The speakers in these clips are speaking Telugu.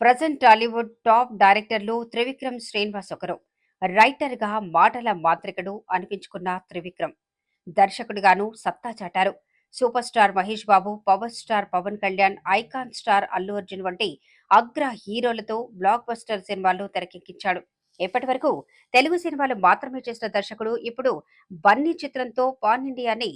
ప్రజెంట్ టాలీవుడ్ టాప్ డైరెక్టర్లు త్రివిక్రమ్ శ్రీనివాస్ ఒకరు. రైటర్గా మాటల మాంత్రికుడు అనిపించుకున్న త్రివిక్రమ్. దర్శకుడిగాను సత్తా చాటారు. Super star Mahesh Babu power star Pawan Kalyan icon star Allu Arjun వంటి అగ్ర హీరోలతో బ్లాక్ బస్టర్ సినిమాలు తెరకెక్కించాడు. ఇప్పటి వరకు తెలుగు సినిమాలు మాత్రమే చేసిన దర్శకుడు ఇప్పుడు బన్నీ చిత్రంతో పాన్ ఇండియాని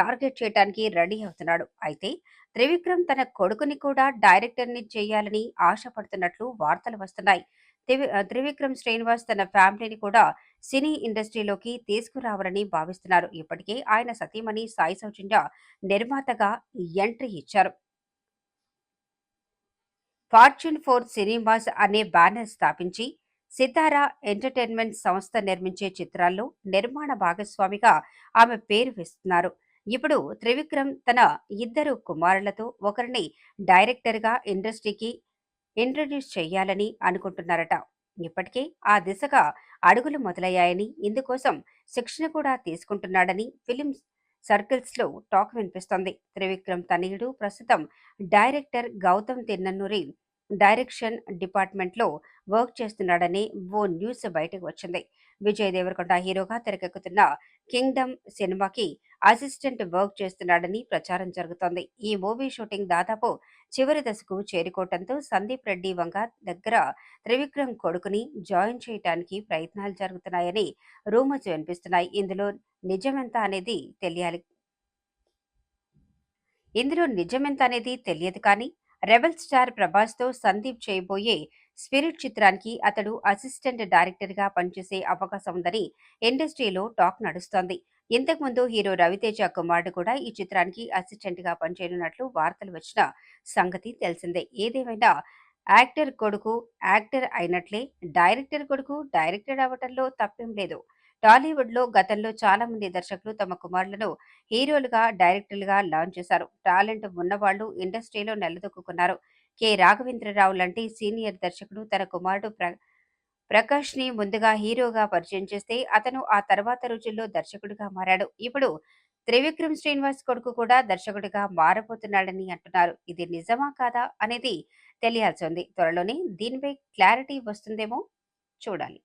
టార్గెట్ చేయడానికి రెడీ అవుతున్నాడు. అయితే త్రివిక్రమ్ తన కొడుకుని కూడా డైరెక్టర్ని చేయాలని ఆశపడుతున్నట్లు వార్తలు వస్తున్నాయి. త్రివి- త్రివిక్రమ్ శ్రీనివాస్ తన ఫ్యామిలీని కూడా సినీ ఇండస్ట్రీలోకి తీసుకురావాలని భావిస్తున్నారు. ఇప్పటికే ఆయన సతీమణి సాయి సౌజన్య నిర్మాతగా ఎంట్రీ ఇచ్చారు. ఫార్చ్యూన్ ఫోర్ సినిమాస్ అనే బ్యానర్ స్థాపించి సితారా ఎంటర్టైన్మెంట్ సంస్థ నిర్మించే చిత్రాల్లో నిర్మాణ భాగస్వామిగా ఆమె పేరు వేస్తున్నారు. ఇప్పుడు త్రివిక్రమ్ తన ఇద్దరు కుమారులతో ఒకరిని డైరెక్టర్గా ఇండస్ట్రీకి ఇంట్రడ్యూస్ చేయాలని అనుకుంటున్నారట. ఇప్పటికే ఆ దిశగా అడుగులు మొదలయ్యాయని ఇందుకోసం శిక్షణ కూడా తీసుకుంటున్నాడని ఫిలిం సర్కిల్స్లో టాక్ వినిపిస్తోంది. త్రివిక్రమ్ తనయుడు ప్రస్తుతం డైరెక్టర్ గౌతమ్ తిన్నన్నూరి డైరెక్షన్ డిపార్ట్మెంట్లో వర్క్ చేస్తున్నాడని ఓ న్యూస్ బయటకు వచ్చింది. విజయ్ దేవరకొండ హీరోగా తెరకెక్కుతున్న కింగ్డమ్ సినిమాకి అసిస్టెంట్ వర్క్ చేస్తున్నాడని ప్రచారం జరుగుతోంది. ఈ మూవీ షూటింగ్ దాదాపు చివరి దశకు చేరుకోవటంతో సందీప్ రెడ్డి వంగ దగ్గర త్రివిక్రమ్ కొడుకుని జాయిన్ చేయటానికి ప్రయత్నాలు జరుగుతున్నాయని రూమర్స్ వినిపిస్తున్నాయి. ఇందులో నిజమెంత అనేది తెలియాలి. ఇందులో నిజమెంత అనేది తెలియదు కానీ రెబల్ స్టార్ ప్రభాస్తో సందీప్ చేయబోయే స్పిరిట్ చిత్రానికి అతడు అసిస్టెంట్ డైరెక్టర్గా పనిచేసే అవకాశం ఉందని ఇండస్ట్రీలో టాక్ నడుస్తోంది. ఇంతకుముందు హీరో రవితేజ కుమారుడు కూడా ఈ చిత్రానికి అసిస్టెంట్గా పనిచేయనున్నట్లు వార్తలు వచ్చిన సంగతి తెలిసిందే. ఏదేమైనా యాక్టర్ కొడుకు యాక్టర్ అయినట్లే డైరెక్టర్ కొడుకు డైరెక్టర్ అవ్వటంలో తప్పేం లేదు. టాలీవుడ్లో గతంలో చాలా మంది దర్శకులు తమ కుమారులను హీరోలుగా డైరెక్టర్లుగా లాంచ్ చేశారు. టాలెంట్ ఉన్నవాళ్ళు ఇండస్ట్రీలో నిలదొక్కున్నారు కె. రాఘవేంద్రరావు లాంటి సీనియర్ దర్శకుడు తన కుమారుడు ప్రకాష్ని ముందుగా హీరోగా పరిచయం చేస్తే అతను ఆ తర్వాత రోజుల్లో దర్శకుడిగా మారాడు. ఇప్పుడు త్రివిక్రమ్ శ్రీనివాస్ కొడుకు కూడా దర్శకుడిగా మారబోతున్నాడని అంటున్నారు. ఇది నిజమా కాదా అనేది తెలియాల్సి ఉంది. త్వరలోనే దీనిపై క్లారిటీ వస్తుందేమో చూడాలి.